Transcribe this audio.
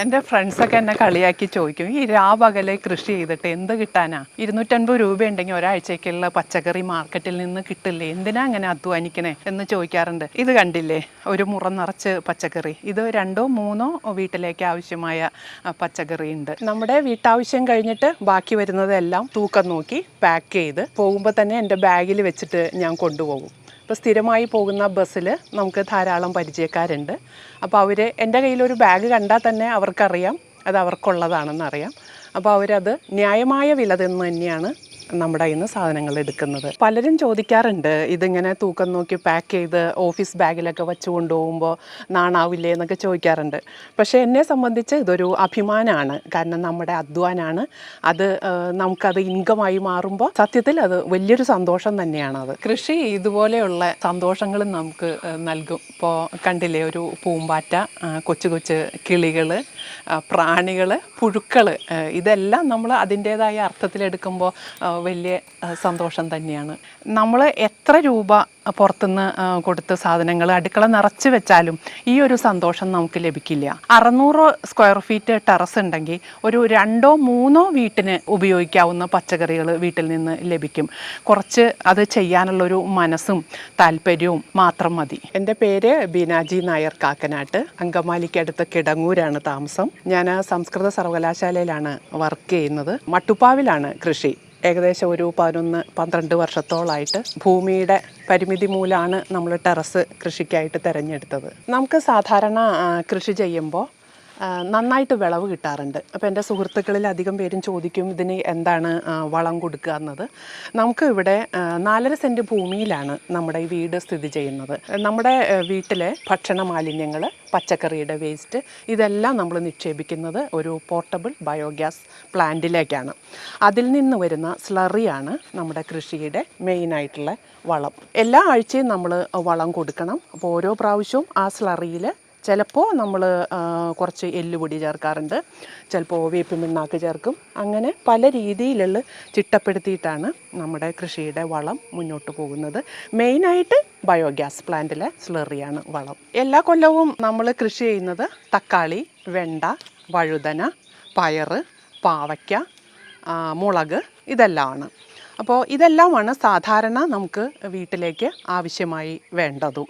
എന്റെ ഫ്രണ്ട്സൊക്കെ എന്നെ കളിയാക്കി ചോദിക്കും ഈ രാപകലെ കൃഷി ചെയ്തിട്ട് എന്ത് കിട്ടാനാ? ഇരുന്നൂറ്റൻപത് രൂപ ഉണ്ടെങ്കിൽ ഒരാഴ്ചക്കുള്ള പച്ചക്കറി മാർക്കറ്റിൽ നിന്ന് കിട്ടില്ലേ? എന്തിനാ അങ്ങനെ അധ്വാനിക്കണേ? എന്ന് ചോദിക്കാറുണ്ട്. ഇത് കണ്ടില്ലേ? ഒരു മുറ നിറച്ച് പച്ചക്കറി. ഇത് രണ്ടോ മൂന്നോ വീട്ടിലേക്ക് ആവശ്യമായ പച്ചക്കറി ഉണ്ട് നമ്മുടെ വീട്ടാവശ്യം കഴിഞ്ഞിട്ട് ബാക്കി വരുന്നതെല്ലാം തൂക്കം നോക്കി പാക്ക് ചെയ്ത് പോകുമ്പോൾ തന്നെ എന്റെ ബാഗിൽ വെച്ചിട്ട് ഞാൻ കൊണ്ടുപോകും. ഇപ്പോൾ സ്ഥിരമായി പോകുന്ന ബസ്സിൽ നമുക്ക് ധാരാളം പരിചയക്കാരുണ്ട്. അപ്പോൾ അവർ എന്റെ കയ്യിലൊരു ബാഗ് കണ്ടാൽ തന്നെ അവർക്കറിയാം അത് അവർക്കുള്ളതാണെന്ന് അറിയാം അപ്പോൾ അവരത് ന്യായമായ വില തന്നു തന്നെയാണ് നമ്മുടെ നിന്ന് സാധനങ്ങൾ എടുക്കുന്നത്. പലരും ചോദിക്കാറുണ്ട് ഇതിങ്ങനെ തൂക്കം നോക്കി പാക്ക് ചെയ്ത് ഓഫീസ് ബാഗിലൊക്കെ വെച്ച് കൊണ്ടുപോകുമ്പോൾ നാണാവില്ലേ എന്നൊക്കെ ചോദിക്കാറുണ്ട്. പക്ഷേ എന്നെ സംബന്ധിച്ച് ഇതൊരു അഭിമാനമാണ് കാരണം നമ്മുടെ അധ്വാനാണ്. അത് നമുക്കത് ഇൻകമായി മാറുമ്പോൾ സത്യത്തിൽ അത് വലിയൊരു സന്തോഷം തന്നെയാണ് അത്. കൃഷി ഇതുപോലെയുള്ള സന്തോഷങ്ങളും നമുക്ക് നൽകും. ഇപ്പോൾ കണ്ടില്ലേ ഒരു പൂമ്പാറ്റ കൊച്ചു കൊച്ചു കിളികൾ പ്രാണികൾ പുഴുക്കൾ ഇതെല്ലാം നമ്മൾ അതിന്റേതായ അർത്ഥത്തിലെടുക്കുമ്പോൾ വലിയ സന്തോഷം തന്നെയാണ്. നമ്മൾ എത്ര രൂപ പുറത്തുനിന്ന് കൊടുത്ത സാധനങ്ങൾ അടുക്കള നിറച്ച് വെച്ചാലും ഈ ഒരു സന്തോഷം നമുക്ക് ലഭിക്കില്ല. അറുന്നൂറ് സ്ക്വയർ ഫീറ്റ് ടെറസ് ഉണ്ടെങ്കിൽ ഒരു രണ്ടോ മൂന്നോ വീട്ടിന് ഉപയോഗിക്കാവുന്ന പച്ചക്കറികൾ വീട്ടിൽ നിന്ന് ലഭിക്കും. കുറച്ച് അത് ചെയ്യാനുള്ളൊരു മനസ്സും താല്പര്യവും മാത്രം മതി. എന്റെ പേര് ബീനാജി നായർ കാക്കനാട്ട്. അങ്കമാലിക്കടുത്ത് കിടങ്ങൂരാണ് താമസം. ഞാൻ സംസ്കൃത സർവകലാശാലയിലാണ് വർക്ക് ചെയ്യുന്നത്. മട്ടുപ്പാവിലാണ് കൃഷി. ഏകദേശം ഒരു പതിനൊന്ന് പന്ത്രണ്ട് വർഷത്തോളായിട്ട് ഭൂമിയുടെ പരിമിതി മൂലമാണ് നമ്മൾ ടെറസ് കൃഷിക്കായിട്ട് തിരഞ്ഞെടുത്തത്. നമുക്ക് സാധാരണ കൃഷി ചെയ്യുമ്പോൾ നന്നായിട്ട് വിളവ് കിട്ടാറുണ്ട്. അപ്പോൾ എന്റെ സുഹൃത്തുക്കളിൽ അധികം പേരും ചോദിക്കും ഇതിന് എന്താണ് വളം കൊടുക്കുക എന്നത്. നമുക്ക് ഇവിടെ നാലര സെന്റ് ഭൂമിയിലാണ് നമ്മുടെ ഈ വീട് സ്ഥിതി ചെയ്യുന്നത്. നമ്മുടെ വീട്ടിലെ ഭക്ഷണ മാലിന്യങ്ങൾ പച്ചക്കറിയുടെ വേസ്റ്റ് ഇതെല്ലാം നമ്മൾ നിക്ഷേപിക്കുന്നത് ഒരു പോർട്ടബിൾ ബയോഗ്യാസ് പ്ലാന്റിലേക്കാണ്. അതിൽ നിന്ന് വരുന്ന സ്ലറിയാണ് നമ്മുടെ കൃഷിയുടെ മെയിനായിട്ടുള്ള വളം. എല്ലാ ആഴ്ചയും നമ്മൾ വളം കൊടുക്കണം. അപ്പോൾ ഓരോ പ്രാവശ്യവും ആ സ്ലറിയിൽ ചിലപ്പോൾ നമ്മൾ കുറച്ച് എല്ലുപൊടി ചേർക്കാറുണ്ട്. ചിലപ്പോൾ വേപ്പ് മിണ്ണാക്ക് ചേർക്കും. അങ്ങനെ പല രീതിയിലുള്ള ചിട്ടപ്പെടുത്തിയിട്ടാണ് നമ്മുടെ കൃഷിയുടെ വളം മുന്നോട്ട് പോകുന്നത്. മെയിനായിട്ട് ബയോഗ്യാസ് പ്ലാന്റിലെ സ്ലറിയാണ് വളം. എല്ലാ കൊല്ലവും നമ്മൾ കൃഷി ചെയ്യുന്നത് തക്കാളി വെണ്ട വഴുതന പയറ് പാവയ്ക്ക മുളക് ഇതെല്ലാമാണ്. അപ്പോൾ ഇതെല്ലാമാണ് സാധാരണ നമുക്ക് വീട്ടിലേക്ക് ആവശ്യമായി വേണ്ടതും.